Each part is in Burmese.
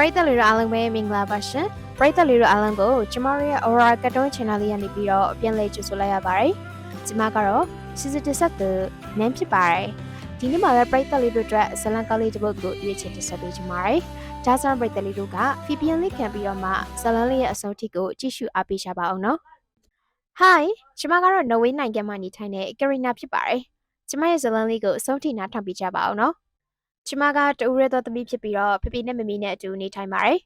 ပရိသတ်လေးတို့အားလုံးပဲမင်္ဂလာပါရှင်ပရိသတ်လေးတို့အားလုံးကိုကျမတို့ရဲ့ Aura Cartoon Channel လေးကနေပြီးတော့ပြန်လည်ကြိုဆိုလိုက်ရပါတယ်ကျမကတော့ Season 17သူနန်းဖြစ်ပါတယ်ဒီနေ့မှာလည်းပရိသတ်လေးတို့အတွက်ဇလန်ကောက်လေးတစ်ပုဒ်ကိုရွေးချယ်တင်ဆက်ပေးချင်ပါတယ်ဒါဆိုပရိသတ်လေးတို့က VPN လေးခံပြီးတော့မှဇလန်လေးရဲ့အဆုံးထိကိုကြည့်ရှုအားပေးကြပါအောင်နော် Hi ကျမကတော့ Norway နိုင်ငံမှာနေထိုင်တဲ့ Karina ဖြစ်ပါတယ်ကျမရဲ့ဇလန်လေးကိုအဆုံးထိနားထောင်ပေးကြပါအောင်နော် ကျမကတူရဲသောသမီးဖြစ်ပြီးတော့ဖေဖေနဲ့မမီနဲ့အတူနေထိုင်ပါတယ်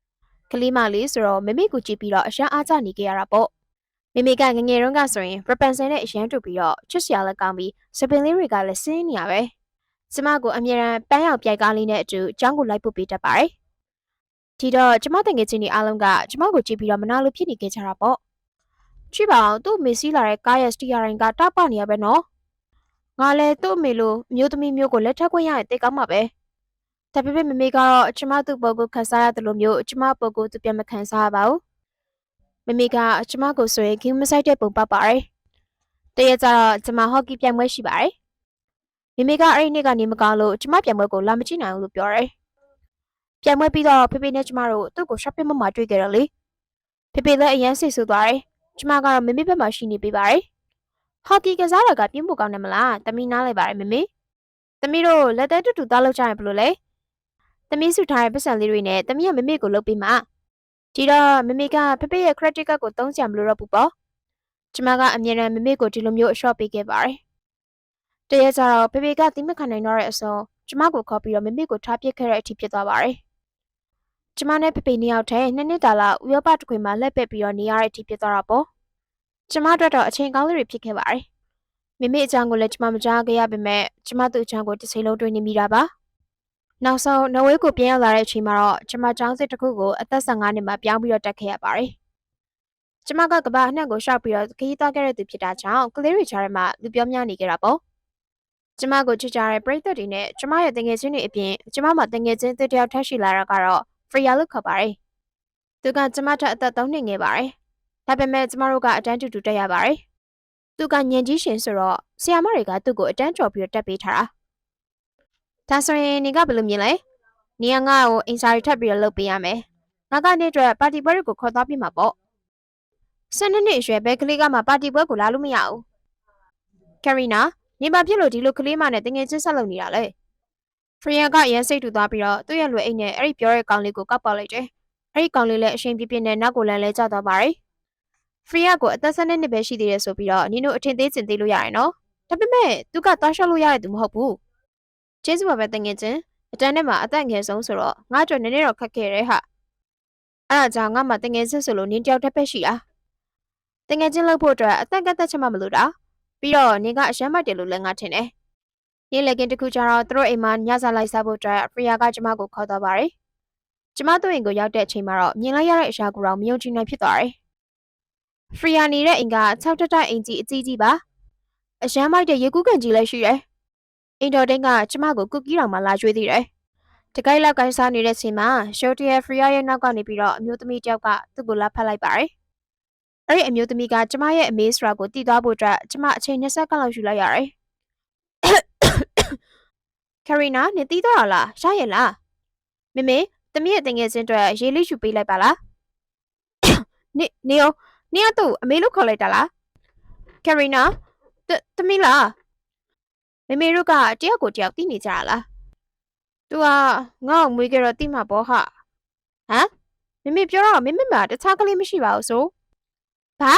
။ကလေးမလေးဆိုတော့မမေကိုကြည့်ပြီးတော့အရန်အားကြနေကြရတာပေါ့။မမေကငငယ်တုန်းကဆိုရင်ပပန်ဆန်နဲ့အရန်တူပြီးတော့ချစ်စရာလည်းကောင်းပြီးစပင်လေးတွေကလည်းစင်းနေရပဲ။ကျမကိုအမြဲတမ်းပန်းရောက်ပြိုက်ကားလေးနဲ့အတူအကြောင်းကိုလိုက်ပို့ပေးတတ်ပါတယ်။ဒီတော့ကျမတငယ်ချင်းတွေအားလုံးကကျမကိုကြည့်ပြီးတော့မနာလိုဖြစ်နေကြတာပေါ့။ကြည့်ပါအောင်သူ့မေစီးလာတဲ့ကားရဲ့စတီယာရင်ကတပနေရပဲနော်။ ငါလည်းသူ့အမေလိုမျိုးသမီးမျိုးကိုလက်ထပ်ခွင့်ရရင်တိတ်ကောင်းမှာပဲဒါပေမဲ့မမေကတော့ကျမသူ့ပုံကိုခန်းစားရတယ်လို့မျိုးကျမပုံကိုသူပြန်မခန်းစားရပါဘူးမမေကကျမကိုဆိုရင်ဂိမ်းမဆိုင်တဲ့ပုံပတ်ပါတယ်တရက်ကျတော့ကျမဟော့ကီပြိုင်ပွဲရှိပါတယ်မမေကအဲ့ဒီနေ့ကနေမကောင်းလို့ကျမပြိုင်ပွဲကိုလာမကြည့်နိုင်ဘူးလို့ပြောတယ်ပြိုင်ပွဲပြီးတော့ဖေဖေနဲ့ကျမတို့သူ့ကို shopping mall မှာတွေ့ကြတယ်လေဖေဖေလည်းအရန်စိတ်ဆိုးသွားတယ်ကျမကတော့မမေဘက်မှာရှိနေပေးပါတယ် ဟော်ကီကစားတာကပြင်းဖို့ကောင်းတယ်မလားတမီနားလိုက်ပါရမမေတမီတို့လက်သေးတူတူသားလောက်ကြရင်ဘယ်လိုလဲတမီစုထားတဲ့ပတ်စံလေးတွေနဲ့တမီကမမေကိုလုပ်ပေးမှာဒီတော့မမေကဖဖေရဲ့ credit card ကိုသုံးကြမလို့တော့ဘူးပေါ့ကျမကအမြဲတမ်းမမေကိုဒီလိုမျိုးအလျှော့ပေးခဲ့ပါတယ်တရက်ကျတော့ဖဖေကတိမခံနိုင်တော့တဲ့အစုံကျမကိုခေါ်ပြီးတော့မမေကိုထားပစ်ခဲ့တဲ့အထိဖြစ်သွားပါတယ်ကျမနဲ့ဖဖေနှစ်ယောက်တည်းနှစ်နှစ်တာလောက်ဥရောပတစ်ခွင်မှာလက်ပက်ပြီးတော့နေရတဲ့အထိဖြစ်သွားတာပေါ့ ကျမအတွက်တော့အချိန်ကောင်းလေးတွေဖြစ်ခဲ့ပါတယ်။မိမိအကြောင်းကိုလည်းကျမမကြားခဲ့ရပေမဲ့ကျမသူ့အကြောင်းကိုတစ်စိလုံးတွေးနေမိတာပါ။နောက်ဆုံးနော်ဝေးကိုပြန်ရောက်လာတဲ့အချိန်မှာတော့ကျမကျောင်းစစ်တစ်ခုကိုအသက်15နှစ်မှာပြောင်းပြီးတော့တက်ခဲ့ရပါတယ်။ကျမကကဘာအနှံ့ကိုရှောက်ပြီးတော့ခရီးသွားခဲ့တဲ့သူဖြစ်တာကြောင့်ကလေးတွေကြားထဲမှာလူပြောများနေကြတာပေါ့။ကျမကိုချစ်ကြတဲ့ပရိသတ်တွေနဲ့ကျမရဲ့တငယ်ချင်းတွေအပြင်ကျမမှာတငယ်ချင်းတစ်ယောက်ထပ်ရှိလာတာကတော့ Freya လို့ခေါ်ပါတယ်။သူကကျမထက်အသက်3နှစ်ငယ်ပါတယ်။ ဒါပေမဲ့ကျမတို့ကအတန်းတူတူတက်ရပါတယ်။သူကညံကြီးရှင်ဆိုတော့ဆီယာမတွေကသူ့ကိုအတန်းကျော်ပြီးတော့တက်ပေးထားတာ။ဒါဆိုရင်နေကဘယ်လိုမြင်လဲ။နေကငါ့ကိုအင်စာရီထပ်ပြီးတော့လုပ်ပေးရမယ်။ငါကနေအတွက်ပါတီပွဲတွေကိုခေါ်သွားပြမှာပေါ့။ဆယ်နှစ်နှစ်အရွယ်ဘဲကလေးကမှပါတီပွဲကိုလာလို့မရဘူး။ကယ်ရီနာနေပါဖြစ်လို့ဒီလိုကလေးမနဲ့တငယ်ချင်းဆက်လုပ်နေတာလေ။ဖရီယာကအရင်စိတ်တူသွားပြီးတော့သူ့ရဲ့လွယ်အိတ်နဲ့အဲ့ဒီပြောတဲ့ကောင်လေးကိုကောက်ပေါက်လိုက်တယ်။အဲ့ဒီကောင်လေးလည်းအရှင်ပြပြနဲ့နောက်ကိုလန်းလဲကျသွားပါတယ်။ ဖရီယာကိုအသက်၁၂နှစ်ပဲရှိသေးတယ်ဆိုပြီးတော့နင်တို့အထင်သေးချင်သေးလို့ရတယ်နော်ဒါပေမဲ့သူကသွားရှောက်လို့ရတဲ့သူမဟုတ်ဘူးကျေးဇူးပါပဲတငယ်ချင်းအတန်းထဲမှာအသက်ငယ်ဆုံးဆိုတော့ငါ့အတွက်နည်းနည်းတော့ခက်ခဲတယ်ဟာအဲ့ဒါကြောင့်ငါမှတငယ်ချင်းဆိုလို့နင်တယောက်တစ်ဖက်ရှိတာတငယ်ချင်းလုပ်ဖို့အတွက်အသက်ကတ်သက်ချက်မှမလို့တာပြီးတော့နင်ကအရှမ်းမိုက်တယ်လို့လည်းငါထင်တယ်နေ့လည်ကင်းတစ်ခုကျတော့သူတို့အိမ်မှာညစာလိုက်စားဖို့အတွက်ဖရီယာကကျမကိုခေါ်သွားပါတယ်ကျမတို့အိမ်ကိုရောက်တဲ့အချိန်မှာတော့မြင်လိုက်ရတဲ့အရာကိုတော့မယုံကြည်နိုင်ဖြစ်သွားတယ် ဖရီယာနေတဲ့အိမ်က6တက်တိုက်အိမ်ကြီးအကြီးကြီးပါအရန်မိုက်တဲ့ရေကူးကန်ကြီးလည်းရှိတယ်အိမ်တော်တင်းကကျမကိုကုတ်ကီးတော်မှလာကျွေးသေးတယ်တကိုက်လောက်ကိုင်းစားနေတဲ့ချိန်မှာရှိုတီယာဖရီယာရဲ့နောက်ကနေပြီးတော့အမျိုးသမီးတယောက်ကသူ့ကိုလာဖက်လိုက်ပါတယ်အဲ့ဒီအမျိုးသမီးကကျမရဲ့အမေးစရာကိုတည်သွားဖို့အတွက်ကျမအချိန်20ခန့်လောက်ယူလိုက်ရတယ်ကယ်ရီနာနေတီးသွားတာလားရရဲ့လားမမေတမီးရဲ့တငယ်ချင်းအတွက်ရေးလေးယူပေးလိုက်ပါလားနေနေအောင် နင်ကသူ့အမေလို့ခေါ်လိုက်တာလားကယ်ရီနာတသမီးလားမေမေတို့ကတယောက်ကိုတယောက်သိနေကြတာလားသူကငါ့ကိုမွေးကြတော့သိမှာပေါ့ဟာဟမ်မေမေပြောတော့မေမေမှာတခြားကလေးမရှိပါဘူးဆိုဘာ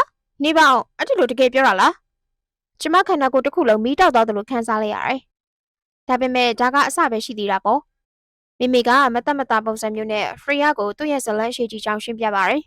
နေပါအောင်အဲ့ဒီလိုတကယ်ပြောတာလားကျမခန္ဓာကိုယ်တစ်ခုလုံးမီးတောက်သွားတယ်လို့ခံစားလိုက်ရတယ်ဒါပေမဲ့ဒါကအစပဲရှိသေးတာပေါ့မေမေကမတတ်မတာပုံစံမျိုးနဲ့ဖရီယာကိုသူ့ရဲ့ဇလန်းရှိကြီးကြောင်းရှင်းပြပါတယ်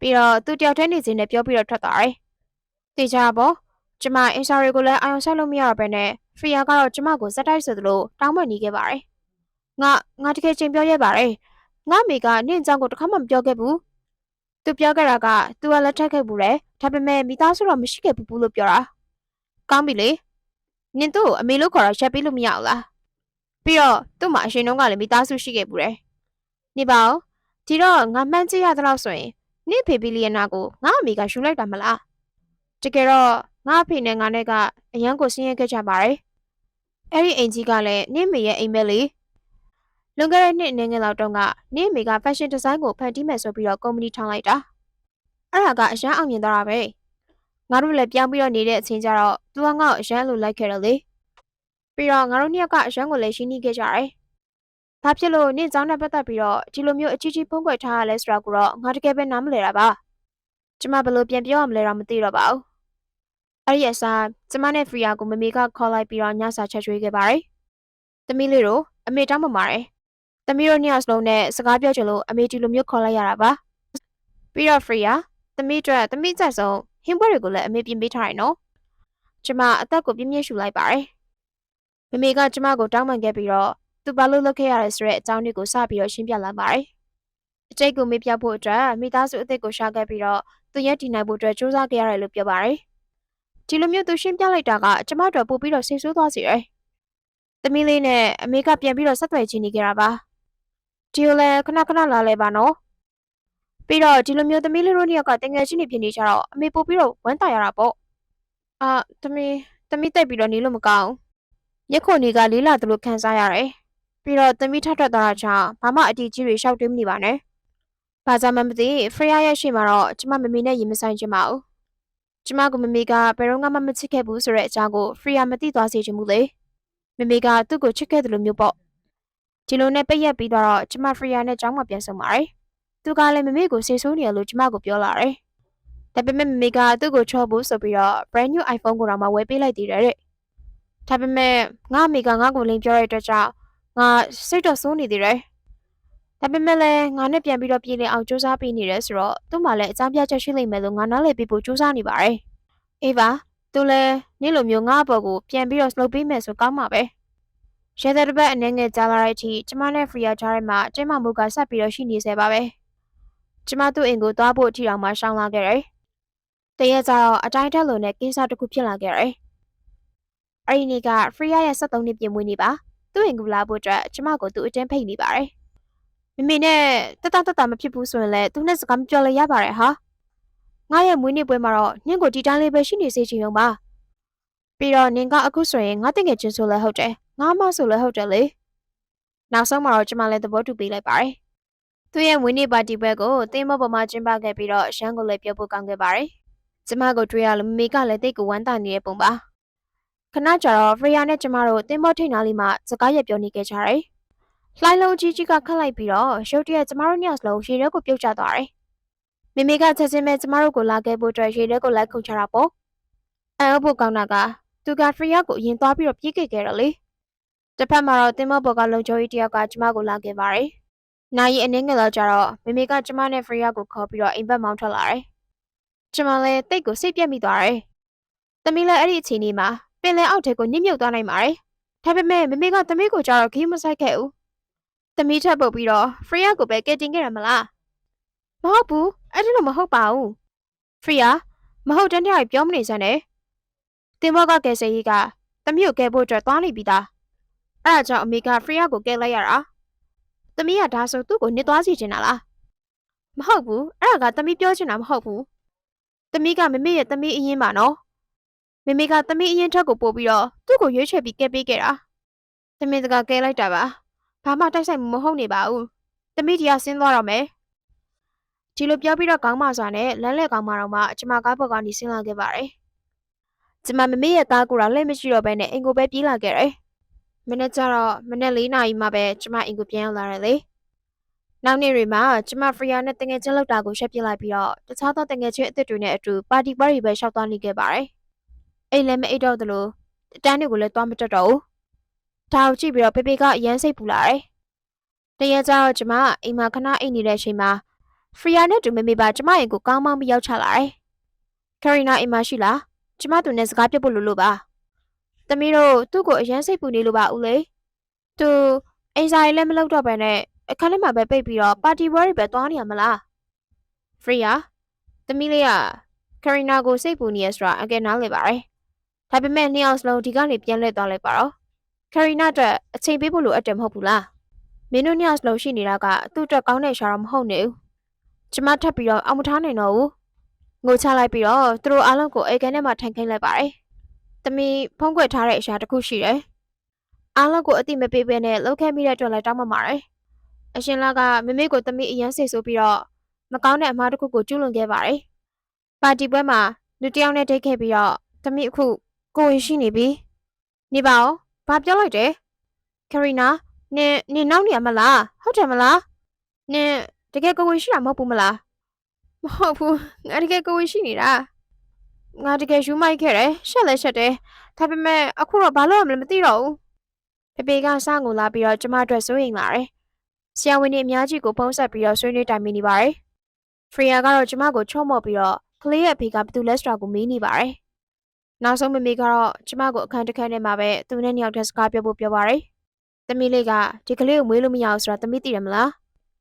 ပြီးတော့သူတယောက်တည်းနေစဉ်နဲ့ပြောပြီးတော့ထွက်သွားတယ်။တေချာပေါ့ကျမအင်စာရီကိုလည်းအာရုံစိုက်လို့မရတော့ဘဲနဲ့ဖရီယာကတော့ကျမကိုစက်တိုက်ဆိုသလိုတောင်းပန်နေခဲ့ပါတယ်။ငါငါတကယ်ချင်းပြောရဲပါတယ်။ငါမိကနင့်အကြောင်းကိုတစ်ခါမှမပြောခဲ့ဘူး။သူပြောခဲ့တာကသူကလက်ထပ်ခဲ့ဘူးလေ။ဒါပေမဲ့မိသားစုတော့မရှိခဲ့ဘူးဘူးလို့ပြောတာ။ကောင်းပြီလေ။နင်တို့အမေလို့ခေါ်တော့ရက်ပြီးလို့မရဘူးလား။ပြီးတော့သူ့မှာအရှင်တုန်းကလည်းမိသားစုရှိခဲ့ဘူးတယ်။နေပါဦး။ဒီတော့ငါမှန်းကြည့်ရသလောက်ဆိုရင် နင့်ဖေဘီလီယနာကိုငါအမေကယူလိုက်တာမလားတကယ်တော့ငါအဖေနဲ့ငါနဲ့ကအရန်ကိုဆင်းရဲခဲ့ကြပါတယ်အဲ့ဒီအိမ်ကြီးကလည်းနင့်မေရဲ့အိမ်ပဲလေလွန်ခဲ့တဲ့နှစ်အနေငယ်လောက်တုန်းကနင့်အမေက fashion design ကိုဖန်တီးမယ်ဆိုပြီးတော့ကုမ္ပဏီထောင်လိုက်တာအဲ့ဒါကအရန်အောင်မြင်သွားတာပဲငါတို့လည်းပြောင်းပြီးတော့နေတဲ့အချိန်ကျတော့သူကငါ့ကိုအရန်လိုလိုက်ခဲ့တယ်လေပြီးတော့ငါတို့နှစ်ယောက်ကအရန်ကိုလည်းရှင်းနေခဲ့ကြတယ် ဘာဖြစ်လို့နင့်ကျောင်းနဲ့ပတ်သက်ပြီးတော့ဒီလိုမျိုးအကြီးကြီးဖုံးကွယ်ထားရလဲဆိုတာကိုတော့ငါတကယ်ပဲနားမလည်တာပါကျမဘယ်လိုပြန်ပြောရမလဲတော့မသိတော့ပါဘူးအဲ့ဒီအစားကျမနဲ့ဖရီယာကိုမမေကခေါ်လိုက်ပြီးတော့ညစာချက်ကျွေးခဲ့ပါတယ်သမီးလေးတို့အမေတောင်းပန်ပါတယ်။သမီးတို့နှစ်ယောက်စလုံးနဲ့စကားပြောချင်လို့အမေဒီလိုမျိုးခေါ်လိုက်ရတာပါ။ပြီးတော့ free ရသမီးအတွက်သမီးချက်ဆုံးဟင်းပွဲတွေကိုလည်းအမေပြင်ပေးထားရနော်။ကျမအသက်ကိုပြင်းပြင်းရှူလိုက်ပါတယ်။မမေကကျမကိုတောင်းပန်ခဲ့ပြီးတော့ သူဘာလို့လုပ်ခဲ့ရလဲဆိုတဲ့အကြောင်းတွေကိုစပြီးတော့ရှင်းပြလာပါတယ်။အကျိတ်ကိုမေ့ပြဖို့အတွက်မိသားစုအသစ်ကိုရှာခဲ့ပြီးတော့သူရဲ့တည်နိုင်ဖို့အတွက်စူးစမ်းခဲ့ရတယ်လို့ပြောပါတယ်။ဒီလိုမျိုးသူရှင်းပြလိုက်တာကကျမတို့ပို့ပြီးတော့ဆိတ်ဆိုးသွားစေတယ်။သမီးလေးနဲ့အမေကပြန်ပြီးတော့ဆက်သွယ်ချင်နေကြတာပါ။ဒီလိုလဲခဏခဏလာလဲပါနော်ပြီးတော့ဒီလိုမျိုးသမီးလေးတို့နှစ်ယောက်ကတငယ်ချင်းတွေဖြစ်နေကြတော့အမေပို့ပြီးတော့ဝမ်းတာရတာပေါ့အာသမီးသမီးတိတ်ပြီးတော့နေလို့မကောင်းရက်ခုန်နေကလေးလာသလိုခံစားရတယ် ပြီးတော့သမီးထထွက်သွားတာကြောင့်ဘာမှအတီးကြီးတွေရှောက်တွေးမနေပါနဲ့ဘာသာမှမသိဖရယာရဲ့ရှေ့မှာတော့ကျမမမေနဲ့ရင်မဆိုင်ချင်ပါဘူးကျမကမမေကဘယ်တော့မှမချစ်ခဲ့ဘူးဆိုတဲ့အကြောင်းကိုဖရယာမသိသွားစေချင်ဘူးလေမမေကသူ့ကိုချစ်ခဲ့တယ်လို့မျိုးပေါ့ဒီလိုနဲ့ပိတ်ရက်ပြီးတော့ကျမဖရီယာနဲ့ကျောင်းမှာပြန်ဆုံပါတယ်။သူကလည်းမမေကိုဆေးဆိုးနေရလို့ကျမကိုပြောလာတယ်။ဒါပေမဲ့မမေကသူ့ကိုချော့ဖို့ဆိုပြီးတော့ brand new iPhone ကိုတော့မှဝယ်ပေးလိုက်သေးတယ်တဲ့။ဒါပေမဲ့ငါအမေကငါ့ကိုလိန်ပြောတဲ့အတွက်ကြောင့် ငါစိတ်တော့ဆိုးနေသေးတယ်။ဒါပေမဲ့လည်းငါနဲ့ပြန်ပြီးတော့ပြည်လည်အောင်စူးစမ်းပေးနေတယ်ဆိုတော့သူ့မှာလည်းအကြောင်းပြချက်ရှိလိမ့်မယ်လို့ငါနားလည်ပြီးဖို့စူးစမ်းနေပါတယ်။အေးပါသူလည်းနေ့လိုမျိုးငါ့အပေါ်ကိုပြန်ပြီးတော့လှုပ်ပေးမယ်ဆိုကောင်းမှာပဲ။ရဲတဲ့တစ်ပတ်အနေငယ်ကြာလာတဲ့အထိကျမနဲ့ဖရီယာကြားထဲမှာကျင်းမမှုကဆက်ပြီးတော့ရှိနေစေပါပဲကျမသူ့အိမ်ကိုသွားဖို့အထိအောင်မှရှောင်းလာခဲ့တယ်တရက်ကျတော့အတိုင်းတက်လို့နဲ့ကိစ္စတစ်ခုဖြစ်လာခဲ့တယ်အဲ့ဒီနေ့ကဖရီယာရဲ့73နှစ်ပြည့်မွေးနေ့ပါ သူ့အိမ်ကိုလာဖို့အတွက်ကျမကိုသူ့အတင်းဖိတ်နေပါတယ်မမေနဲ့တတတတမဖြစ်ဘူးဆိုရင်လည်းသူနဲ့စကားမပြောလဲရပါတယ်ဟာငါရဲ့မွေးနေ့ပွဲမှာတော့နင့်ကိုဒီတိုင်းလေးပဲရှိနေစေချင်ုံပါပြီးတော့နင်ကအခုဆိုရင်ငါတငယ်ချင်းဆိုလဲဟုတ်တယ်ငါမဆိုလည်းဟုတ်တယ်လေနောက်ဆုံးမှာတော့ကျမလည်းသဘောတူပေးလိုက်ပါတယ်သူရဲ့ဝင်းနေပါတီပွဲကိုသင်းမပေါ်မှာကျင်းပခဲ့ပြီးတော့ရှမ်းကိုလည်းပြောဖို့ကောင်းခဲ့ပါတယ်ကျမကိုတွေ့ရလို့မမေကလည်းတိတ်ကိုဝမ်းသာနေတဲ့ပုံပါ ခဏကြာတော့ဖရီယာနဲ့ကျမတို့သင်းမောထိန်နာလေးမှာစကားရပြောနေခဲ့ကြတယ်လှိုင်းလုံးကြီးကြီးကခတ်လိုက်ပြီးတော့ရုတ်တရက်ကျမတို့ညစလုံးရေထဲကိုပြုတ်ကျသွားတယ်မမေကချက်ချင်းပဲကျမတို့ကိုလာခဲ့ဖို့အတွက်ရေထဲကိုလိုက်ခုန်ချတာပေါ့အဲအဖို့ကောင်းတာကသူကဖရီယာကိုအရင်သွားပြီးတော့ပြေးခဲ့ခဲ့တယ်လေတစ်ဖက်မှာတော့တင်မော့ဘော်ကလုံချိုးကြီးတယောက်ကကျမကိုလာခဲ့ပါတယ်။နာရီအနည်းငယ်လောက်ကြာတော့မေမေကကျမနဲ့ဖရီယာကိုခေါ်ပြီးတော့အိမ်ဘက်မောင်းထွက်လာတယ်။ကျမလည်းတိတ်ကိုစိတ်ပြက်မိသွားတယ်။သမီးလည်းအဲ့ဒီအချိန်လေးမှာ ပင်လယ်အောက်ထဲကိုညှိမြုပ်သွားနိုင်ပါတယ်။ဒါပေမဲ့မေမေကသမီးကိုကြတော့ခီးမဆိုင်ခဲ့ဘူး။သမီးထပ်ပုတ်ပြီးတော့ဖရီယာကိုပဲကဲတင်ခဲ့ရမလား။မဟုတ်ဘူး။အဲ့ဒီလိုမဟုတ်ပါဘူး။ဖရီယာမဟုတ်တဲ့နေရာပြောမနေစမ်းနဲ့။တင်မော့ကကယ်ဆယ်ကြီးကသမီးကိုကယ်ဖို့အတွက်သွားနေပြီသား။အဲ့ဒါကြောင့်အမေကဖရီယာကိုကဲလိုက်ရတာ။သမီးကဒါဆိုသူ့ကိုနစ်သွားစီချင်တာလား။မဟုတ်ဘူး။အဲ့ဒါကသမီးပြောချင်တာမဟုတ်ဘူး။သမီးကမမေရဲ့သမီးအရင်ပါနော်။ မမေကသမီးအရင်ထက်ကိုပို့ပြီးတော့သူ့ကိုရွေးချယ်ပြီးကဲပေးခဲ့တာ။သမီးတကကဲလိုက်တာပါ။ဘာမှတိုက်ဆိုင်မှုမဟုတ်နေပါဘူး။သမီးတရားဆင်းသွားတော့မယ်။ဒီလိုပြောပြီးတော့ကောင်းမစွာနဲ့လမ်းလဲကောင်းမတော့မှကျမကားပေါ်ကနေဆင်းလာခဲ့ပါတယ်။ကျမမမေရဲ့သားကိုယ်တော်လက်မရှိတော့ဘဲနဲ့အိမ်ကိုပဲပြေးလာခဲ့တယ်။မနေ့ကျတော့မနေ့၄နာရီမှပဲကျမအိမ်ကိုပြန်ရောက်လာတယ်လေနောက်နေ့တွေမှာကျမဖရီယာနဲ့တငယ်ချင်းလောက်တာကိုရှက်ပြစ်လိုက်ပြီးတော့တခြားသောတငယ်ချင်းအသစ်တွေနဲ့အတူပါတီပွဲတွေပဲရှောက်သွားနေခဲ့ပါတယ် အိမ်လည်းမအိတ်တော့သလိုတန်းတွေကိုလည်းသွားမတက်တော့ဘူးဒါကိုကြည့်ပြီးတော့ဖေဖေကအရန်စိတ်ပူလာတယ်တရက်ကျတော့ကျမအိမ်မှာခဏအိတ်နေတဲ့အချိန်မှာဖရီယာနဲ့တူမေမေပါကျမအိမ်ကိုကောင်းမောင်းပြီးရောက်ချလာတယ်ကယ်ရီနာအိမ်မှာရှိလားကျမသူနဲ့စကားပြောဖို့လို့လို့ပါ။သမီးတို့သူ့ကိုအရန်စိတ်ပူနေလို့ပါဦးလေ။သူအိမ်စာရေးလည်းမလုပ်တော့ဘဲနဲ့အခန်းထဲမှာပဲပိတ်ပြီးတော့ပါတီပွဲတွေပဲသွားနေရမလား။ဖရီယာသမီးလေးကကယ်ရီနာကိုစိတ်ပူနေရဆိုတာအကယ်နားလည်ပါတယ်။ ဒါပေမဲ့နှစ်ယောက်စလုံးဒီကနေပြန်လှည့်သွားလိုက်ပါတော့။ကယ်ရီနာအတွက်အချိန်ပေးဖို့လိုအပ်တယ်မဟုတ်ဘူးလား။မင်းတို့နှစ်ယောက်စလုံးရှိနေတာကသူ့အတွက်ကောင်းတဲ့ရှာတော့မဟုတ်နေဘူး။ကျမထပ်ပြီးတော့အောင်မထားနိုင်တော့ဘူး။ငိုချလိုက်ပြီးတော့သူတို့အားလုံးကိုအိမ်ကန်ထဲမှာထိုင်ခိုင်းလိုက်ပါတယ်။သမီးဖုံးကွယ်ထားတဲ့အရာတစ်ခုရှိတယ်။အားလုံးကိုအတိမပေးဘဲနဲ့လောက်ခဲမိတဲ့အတွက်လည်းတောင်းပန်ပါတယ်။အရှင်လာကမမေကိုသမီးအရန်စိတ်ဆိုးပြီးတော့မကောင်းတဲ့အမှားတစ်ခုကိုကျူးလွန်ခဲ့ပါတယ်။ပါတီပွဲမှာလူတစ်ယောက်နဲ့ဒိတ်ခဲ့ပြီးတော့သမီးအခု ကိုယ်ဝင်ရှိနေပြီ။နေပါဦး။ဘာပြောလိုက်တယ်။ကရီနာနင်နင်နောက်နေရမလား။ဟုတ်တယ်မလား။နင်တကယ်ကိုယ်ဝင်ရှိတာမဟုတ်ဘူးမလား။မဟုတ်ဘူး။ငါတကယ်ကိုယ်ဝင်ရှိနေတာ။ငါတကယ်ယူမိုက်ခဲ့တယ်။ရှက်လဲရှက်တယ်။ဒါပေမဲ့အခုတော့ဘာလို့ရမလဲမသိတော့ဘူး။ဖေဖေကစငုံလာပြီးတော့ကျမအတွက်စိုးရိမ်လာတယ်။ဆရာဝန်တွေအများကြီးကိုဖုံးဆက်ပြီးတော့ဆွေးနွေးတိုင်ပင်နေပါတယ်။ဖရီယာကတော့ကျမကိုချုံမော့ပြီးတော့ကလေးရဲ့အဖေကဘယ်သူလဲဆိုတာကိုမေးနေပါတယ်။ နောက်ဆုံးမမေကတော့ကျမကိုအခန်းတစ်ခန်းထဲမှာပဲသူနဲ့နှစ်ယောက်တည်းစကားပြောဖို့ပြောပါတယ်။သမီးလေးကဒီကလေးကိုမွေးလို့မရအောင်ဆိုတာသမီးသိတယ်မလား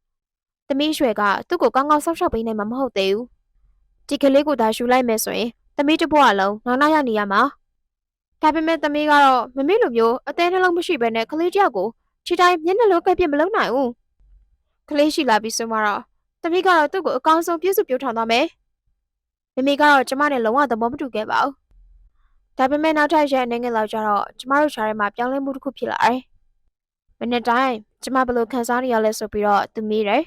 ။သမီးရွှေကသူ့ကိုကောင်းကောင်းဆောက်ရှောက်ပေးနိုင်မှာမဟုတ်သေးဘူး။ဒီကလေးကိုသာယူလိုက်မယ်ဆိုရင်သမီးတစ်ဘဝလုံးငေါနောက်ရနေရမှာ။ဒါပေမဲ့သမီးကတော့မမေလိုမျိုးအသေးနှလုံးမရှိဘဲနဲ့ကလေးတယောက်ကိုခြေတိုင်းမျက်နှာလုံးကပ်ပြစ်မလုပ်နိုင်ဘူး။ကလေးရှိလာပြီးဆိုမှတော့သမီးကတော့သူ့ကိုအကောင်းဆုံးပြည့်စုံပြောထောင်သွားမယ်။မမေကတော့ကျမနဲ့လုံးဝသဘောမတူခဲ့ပါဘူး။ ဒါပေမဲ့နောက်ထပ်ရက်အနေငယ်လောက်ကျတော့ကျမတို့ခြားထဲမှာပြောင်းလဲမှုတစ်ခုဖြစ်လာတယ်။မနေ့တိုင်းကျမဘယ်လိုခံစားနေရလဲဆိုပြီးတော့သူမေးတယ်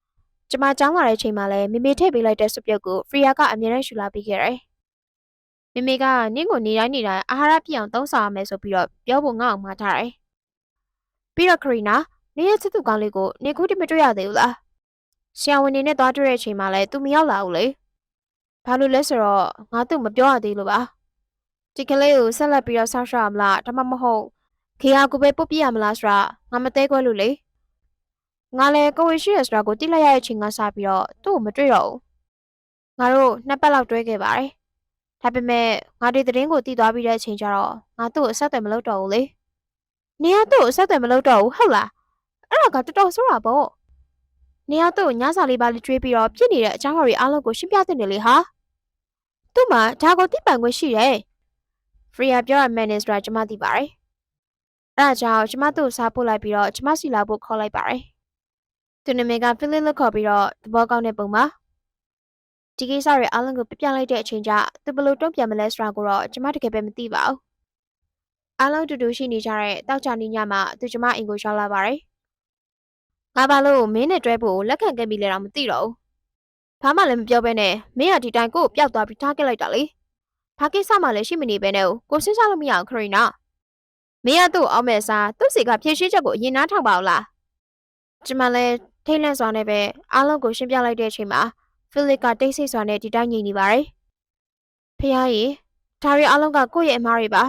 ။ကျမကြောင်းလာတဲ့ချိန်မှာလည်းမမေထည့်ပေးလိုက်တဲ့စုပ်ပြုတ်ကိုဖရီယာကအမြဲတမ်းရှူလာပေးခဲ့တယ်။မမေကနင့်ကိုနေတိုင်းနေတိုင်းအာဟာရပြည့်အောင်သုံးဆောင်ရမယ်ဆိုပြီးတော့ပြောဖို့ငေါ့အောင်မှာထားတယ်။ပြီးတော့ခရီနာနေရဲ့ချစ်သူကောင်းလေးကိုနေခုတိမတွေ့ရသေးဘူးလား။ဆရာဝန်နေနဲ့သွားတွေ့တဲ့အချိန်မှာလည်းသူမရောက်လာဘူးလေ။ဘာလို့လဲဆိုတော့ငါသူ့မပြောရသေးလို့ပါ။ ဒီကလေးကိုဆက်လက်ပြီးတော့ဆောက်ရှောက်ရမလားဒါမှမဟုတ်ခေယာကိုပဲပုတ်ပြရမလားဆိုတာငါမသေးခွဲလို့လေ။ငါလည်းကိုဝေရှိရဆိုတာကိုတိလိုက်ရတဲ့အချိန်ကစပြီးတော့သူ့ကိုမတွေ့တော့ဘူး။ငါတို့နှစ်ပတ်လောက်တွဲခဲ့ပါတယ်။ဒါပေမဲ့ငါဒီသတင်းကိုသိသွားပြီးတဲ့အချိန်ကျတော့ငါသူ့ကိုအဆက်အသွယ်မလုပ်တော့ဘူးလေ။နေရသူ့ကိုအဆက်အသွယ်မလုပ်တော့ဘူးဟုတ်လား။အဲ့ဒါကတော်တော်ဆိုးတာပေါ့။နေရသူ့ကိုညစာလေးပါလေးကျွေးပြီးတော့ပြစ်နေတဲ့အကြောင်းအရာတွေအားလုံးကိုရှင်းပြတဲ့နေလေဟာ။သူ့မှာဒါကိုသိပိုင်ခွင့်ရှိတယ်။ ဖရီယာပြောရမယ်နေဆိုတာကျွန်မသိပါတယ်။အဲ့ဒါကြောင့်ကျွန်မသူ့ကိုစားပို့လိုက်ပြီးတော့ကျွန်မစီလာဖို့ခေါ်လိုက်ပါတယ်။သူနာမည်ကဖိလစ်လက်ခေါ်ပြီးတော့သဘောကောင်းတဲ့ပုံပါ။ဒီကိစ္စတွေအားလုံးကိုပြပြလိုက်တဲ့အချိန်ကျသူဘယ်လိုတုံ့ပြန်မလဲဆိုတာကိုတော့ကျွန်မတကယ်ပဲမသိပါဘူး။အားလုံးတူတူရှိနေကြတဲ့တောက်ချနေညမှာသူကျွန်မအိမ်ကိုရောက်လာပါတယ်။ငါဘာလို့မင်းနဲ့တွဲဖို့လက်ခံခဲ့ပြီလဲတော့မသိတော့ဘူး။ဘာမှလည်းမပြောဘဲနဲ့မင်းကဒီတိုင်းကိုကိုပျောက်သွားပြီးထားခဲ့လိုက်တာလေ။ ဘာကိစ္စမှလည်းရှိမနေဘဲနဲ့ကိုစဉ်းစားလို့မရအောင်ခရီနာ။မင်းကသူ့အောင်မဲ့စားသူ့စီကဖြည့်ရှင်းချက်ကိုအရင်နားထောင်ပါဦးလား။ကျွန်မလည်းထိတ်လန့်စွာနဲ့ပဲအားလုံးကိုရှင်းပြလိုက်တဲ့အချိန်မှာဖိလစ်ကတိတ်ဆိတ်စွာနဲ့ဒီတိုင်းညင်နေပါတယ်။ဖះကြီးဒါရီအားလုံးကကိုယ့်ရဲ့အမားတွေပါ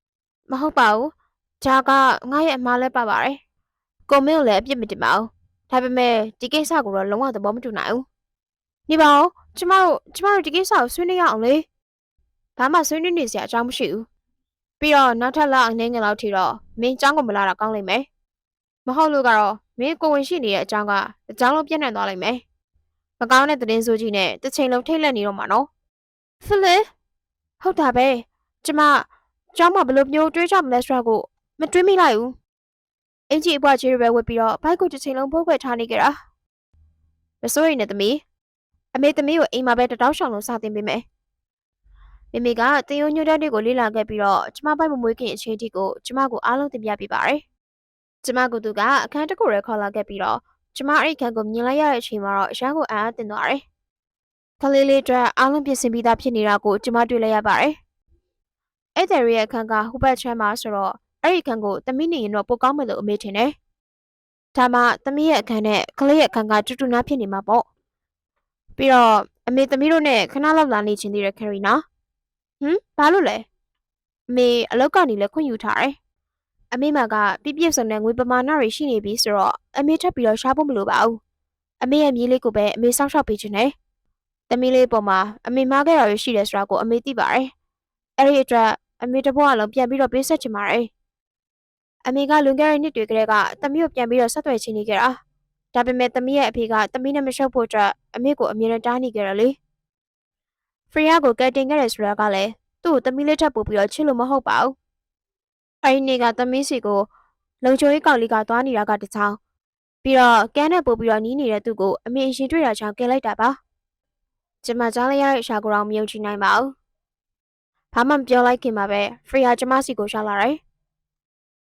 ။မဟုတ်ပါဘူး။ဒါကငါရဲ့အမားလည်းပါပါတယ်။ကိုမင်းကိုလည်းအပြစ်မတင်ပါဘူး။ဒါပေမဲ့ဒီကိစ္စကိုတော့လုံးဝသဘောမတူနိုင်ဘူး။နေပါဦးကျမတို့ကျမတို့ဒီကိစ္စကိုဆွေးနွေးရအောင်လေ။ ဘာမှဆွေးနွေးနေစရာအကြောင်းမရှိဘူး။ပြီးတော့နောက်ထပ်လအနေငယ်လောက်ထိတော့မင်းចောင်းကိုမလာတာကောင်းလိမ့်မယ်။မဟုတ်လို့ကတော့မင်းကိုဝင်ရှိနေတဲ့အကြောင်းကအကြောင်းလုံးပြည့်နှံ့သွားလိမ့်မယ်။မကောင်းတဲ့သတင်းဆိုးကြီးနဲ့တစ်ချိန်လုံးထိတ်လန့်နေတော့မှာနော်။ဖလစ်ဟုတ်တာပဲကျမကျောင်းမှာဘယ်လိုမျိုးတွေးကြမလဲဆိုတာကိုမတွေးမိလိုက်ဘူး။အင်ကြီးအပွားကြီးတွေပဲဝတ်ပြီးတော့ဘိုက်ကိုတစ်ချိန်လုံးဖိုးခွဲထားနေကြတာ။မစိုးရိမ်နဲ့သမီး။အမေသမီးကိုအိမ်မှာပဲတတောက်ရှောင်လုံးစတင်ပေးမယ်။ မိမိကတင်ယုံညွတ်တဲ့တွေကိုလေ့လာခဲ့ပြီးတော့ကျမပိုက်မမွေးခင်အချိန်ထိကိုကျမကိုအားလုံးတင်ပြပေးပါတယ်။ကျမကသူကအခန်းတစ်ခုရဲခေါ်လာခဲ့ပြီးတော့ကျမအဲ့ဒီခန်းကိုမြင်လိုက်ရတဲ့အချိန်မှာတော့အရန်ကိုအံ့အားတင်သွားတယ်။ကလေးလေးအတွက်အားလုံးပြင်ဆင်ပြီးသားဖြစ်နေတာကိုကျမတွေ့လိုက်ရပါတယ်။အဲ့တဲ့ရဲ့အခန်းကဟိုဘက်ချမ်းမှာဆိုတော့အဲ့ဒီခန်းကိုသမီးနေရင်တော့ပိုကောင်းမယ်လို့အမေထင်တယ်။ဒါမှသမီးရဲ့အခန်းနဲ့ကလေးရဲ့အခန်းကတူတူနားဖြစ်နေမှာပေါ့။ပြီးတော့အမေသမီးတို့နဲ့ခဏလောက်လာနေချင်းသေးတယ်ခရီနာ။ ဟမ်ဘာလို့လဲ။အမေအလောက်ကနေလည်းခွင့်ယူထားတယ်။အမေမကပြပြစုံတဲ့ငွေပမာဏတွေရှိနေပြီဆိုတော့အမေထပ်ပြီးတော့ရှားဖို့မလိုပါဘူး။အမေရဲ့မြေးလေးကိုပဲအမေစောင့်ရှောက်ပေးခြင်းနဲ့သမီးလေးပေါ်မှာအမေမားခဲ့တာတွေရှိတယ်ဆိုတာကိုအမေသိပါတယ်။အဲ့ဒီအတွက်အမေတဘွားလုံးပြန်ပြီးတော့ပေးဆက်ချင်ပါတယ်။အမေကလွန်ခဲ့တဲ့နှစ်တွေကလေးကသမီးကိုပြန်ပြီးတော့ဆက်သွယ်ချင်နေကြတာ။ဒါပေမဲ့သမီးရဲ့အဖေကသမီးနဲ့မရှုပ်ဖို့အတွက်အမေကိုအမြဲတမ်းတားနေကြတယ်လေ။ ဖရီယာကိုကယ်တင်ခဲ့တယ်ဆိုတာကလည်းသူ့ကိုသမီးလေးထပ်ပို့ပြီးတော့ချစ်လို့မဟုတ်ပါဘူး။အဲ့ဒီနေ့ကသမီးစီကိုလုံချိုရေးကောင်လေးကသွားနေတာကတချောင်းပြီးတော့ကန်းနဲ့ပို့ပြီးတော့နီးနေတဲ့သူ့ကိုအမေအရင်တွေ့တာချောင်းကယ်လိုက်တာပါ။ကျမကြားလိုက်ရတဲ့အရှာကိုတော့မယုံကြည်နိုင်ပါဘူး။ဘာမှမပြောလိုက်ခင်မှာပဲဖရီယာကျမစီကိုရှာလာတယ်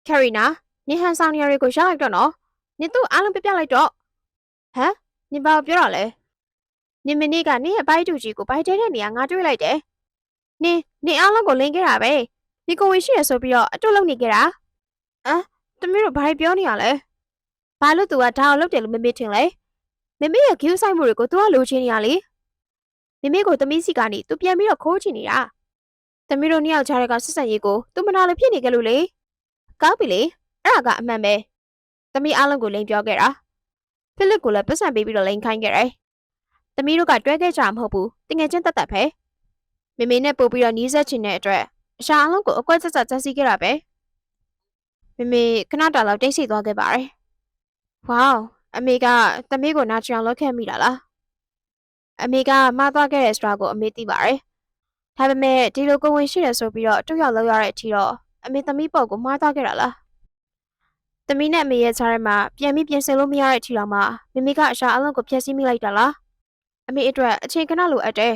ကယ်ရီနာနင်ဟန်ဆောင်နေရတွေကိုရောက်လိုက်တော့နော်နင်သူ့အားလုံးပြပြလိုက်တော့ဟမ်နင်ဘာပြောတာလဲ နင်မနေ့ကနင်ရဲ့ဘိုက်တူကြီးကိုဘိုက်တဲတဲ့နေရာငါတွေ့လိုက်တယ်နင်နင်အားလုံးကိုလင်းခဲ့တာပဲဒီကိုဝင်ရှိရဆိုပြီးတော့အတုလုံးနေခဲ့တာအမ်တမီးတို့ဘာပြောနေရလဲဘာလို့ तू ကဒါအောင်လုပ်တယ်လို့မမေ့ထင်လဲမမေရဲ့ view ဆိုင်မှုတွေကို तू ကလိုချင်နေရလေမမေကိုတမီးစီကနေ तू ပြန်ပြီးတော့ခိုးချင်နေတာတမီးတို့နှစ်ယောက်ကြားတဲ့ကဆက်ဆံရေးကို तू မနာလို့ဖြစ်နေကြလို့လေကောင်းပြီလေအဲ့ဒါကအမှန်ပဲတမီးအားလုံးကိုလိန်ပြောခဲ့တာဖိလစ်ကိုလည်းပတ်စံပေးပြီးတော့လိန်ခိုင်းခဲ့တယ် တမီးတို့ကတွဲခဲ့ကြမှာမဟုတ်ဘူးတငယ်ချင်းတက်တက်ပဲမမေနဲ့ပို့ပြီးတော့နီးစပ်ချင်တဲ့အတွက်အရှာအလုံးကိုအကွက်ဆက်ဆက်စက်စီခဲ့တာပဲမမေခဏတာလောက်တိတ်ဆိတ်သွားခဲ့ပါတယ်ဝေါအမေကတမီးကိုနာချင်အောင်လုပ်ခဲ့မိတာလားအမေကမှားသွားခဲ့တဲ့စတာကိုအမေသိပါတယ်ဒါပေမဲ့ဒီလိုကိုဝင်ရှိတယ်ဆိုပြီးတော့တူရောက်လောက်ရတဲ့အထိတော့အမေသမီးပေါ့ကိုမှားသွားခဲ့တာလားသမီးနဲ့အမေရဲ့ခြားထဲမှာပြန်ပြီးပြင်ဆင်လို့မရတဲ့အထိတော့မှမမေကအရှာအလုံးကိုဖျက်ဆီးမိလိုက်တာလား အမေအတွက်အချိန်ခဏလိုအပ်တယ်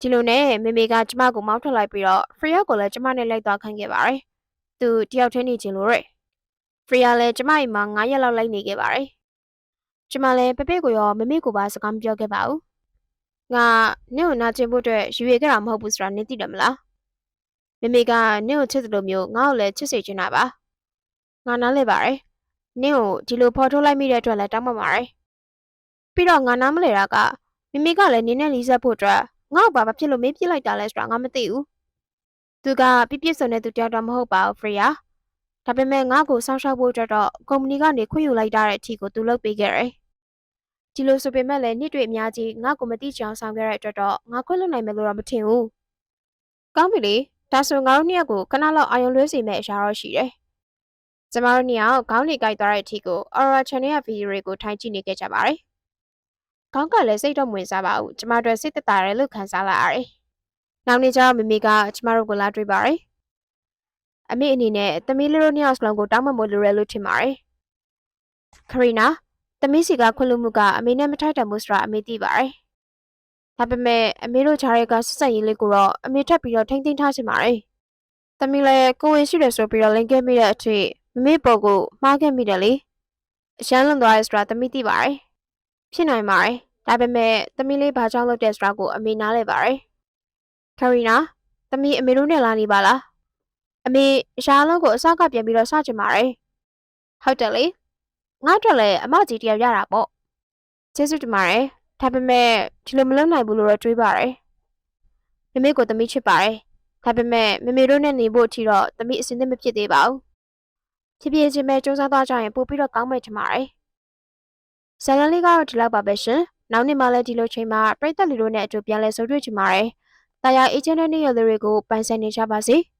ဒီလိုနဲ့မမေကကျမကိုမောင်းထွက်လိုက်ပြီးတော့ဖရီယာကိုလည်းကျမနဲ့လိုက်သွားခိုင်းခဲ့ပါတယ်သူတယောက်တည်းနေချင်လို့ရဲဖရီယာလည်းကျမအိမ်မှာ9ရက်လောက်လိုက်နေခဲ့ပါတယ်ကျမလည်းပပေကိုရောမမေကိုပါစကားမပြောခဲ့ပါဘူးငါနင့်ကိုနာကျင်ဖို့အတွက်ရွေခဲ့တာမဟုတ်ဘူးဆိုတာနင်သိတယ်မလားမမေကနင့်ကိုချစ်တယ်လို့မျိုးငါ့ကိုလည်းချစ်စေချင်တာပါငါနားလဲပါတယ်နင့်ကိုဒီလိုဖော်ထုတ်လိုက်မိတဲ့အတွက်လည်းတောင်းပန်ပါတယ်ပြီးတော့ငါနားမလဲတာက မမေကလည်းနင်းနဲ့လီးဆက်ဖို့အတွက်ငါ့ကိုဘာဖြစ်လို့မေးပြစ်လိုက်တာလဲဆိုတာငါမသိဘူးသူကပြပြစုံတဲ့သူတယောက်တော့မဟုတ်ပါဘူးဖရီယာဒါပေမဲ့ငါ့ကိုစောင့်ရှောက်ဖို့အတွက်တော့ကုမ္ပဏီကနေခွင့်ယူလိုက်တဲ့အထီကိုသူလုပ်ပေးခဲ့တယ်ဒီလိုဆိုပေမဲ့လည်းနှစ်တွေအများကြီးငါ့ကိုမသိချင်အောင်ဆောင်ခဲ့တဲ့အတွက်တော့ငါခွင့်လွှတ်နိုင်မယ်လို့တော့မထင်ဘူးကောင်းပြီလေဒါဆိုငါတို့နှစ်ယောက်ကိုခဏလောက်အာရုံလွှဲစေမယ့်အရာတော့ရှိတယ်ကျမတို့နှစ်ယောက်ခေါင်းနေကြိုက်သွားတဲ့အထီကို Aura Channel ရဲ့ဗီဒီယိုတွေကိုထိုင်ကြည့်နေခဲ့ကြပါတယ် ခေါင်းကလည်းစိတ်တော့မဝင်စားပါဘူးကျမတို့စိတ်သက်သာတယ်လို့ခံစားလာရတယ်နောက်နေ့ကျမမေကကျမတို့ကိုလာတွေ့ပါတယ်အမေအနေနဲ့သမီးလေးတို့နှစ်ယောက်စလုံးကိုတောင်းပန်ဖို့လိုရလို့ထင်ပါတယ်ခရီနာသမီးစီကခွင့်လွှတ်မှုကအမေနဲ့မထိုက်တန်ဘူးဆိုတာအမေသိပါတယ်ဒါပေမဲ့အမေတို့ဂျားရဲကဆက်ဆက်ရေးလေးကိုတော့အမေထပ်ပြီးတော့ထိမ့်သိမ်းထားချင်ပါတယ်သမီးလည်းကိုဝင်ရှိတယ်ဆိုပြီးတော့လင်ခဲ့မိတဲ့အထိမမေပေါ်ကိုမှားခဲ့မိတယ်လေအရှမ်းလွန်သွားရဲဆိုတာသမီးသိပါတယ် ဖြစ်နိုင်ပါတယ်ဒါပေမဲ့သမီးလေးဘာကြောင့်လုပ်တဲ့ဆိုတာကိုအမေနားလဲပါတယ်ခရီနာသမီးအမေတို့နဲ့လာနေပါလားအမေရှားလုံးကိုအစကပြန်ပြီးတော့စချင်ပါတယ်ဟုတ်တယ်လေငါတို့လည်းအမကြီးတယောက်ရတာပေါ့ကျေးဇူးတင်ပါတယ်ဒါပေမဲ့ဒီလိုမလုပ်နိုင်ဘူးလို့တော့တွေးပါတယ်မမေကိုသမီးချစ်ပါတယ်ဒါပေမဲ့မမေတို့နဲ့နေဖို့အထိတော့သမီးအစင်းသင့်မဖြစ်သေးပါဘူးဖြည်းဖြည်းချင်းပဲစူးစမ်းသွားကြရင်ပို့ပြီးတော့ကောင်းမယ်ထင်ပါတယ် ဇာလန်လေးကတော့ဒီလောက်ပါပဲရှင်နောက်နေ့မှလည်းဒီလိုချိန်မှာပြိသက်လူတို့နဲ့အတူပြန်လဲဆုံတွေ့ချင်ပါတယ်တာယာအေဂျင့်တဲ့နေရတွေကိုပိုင်ဆိုင်နေကြပါစေ။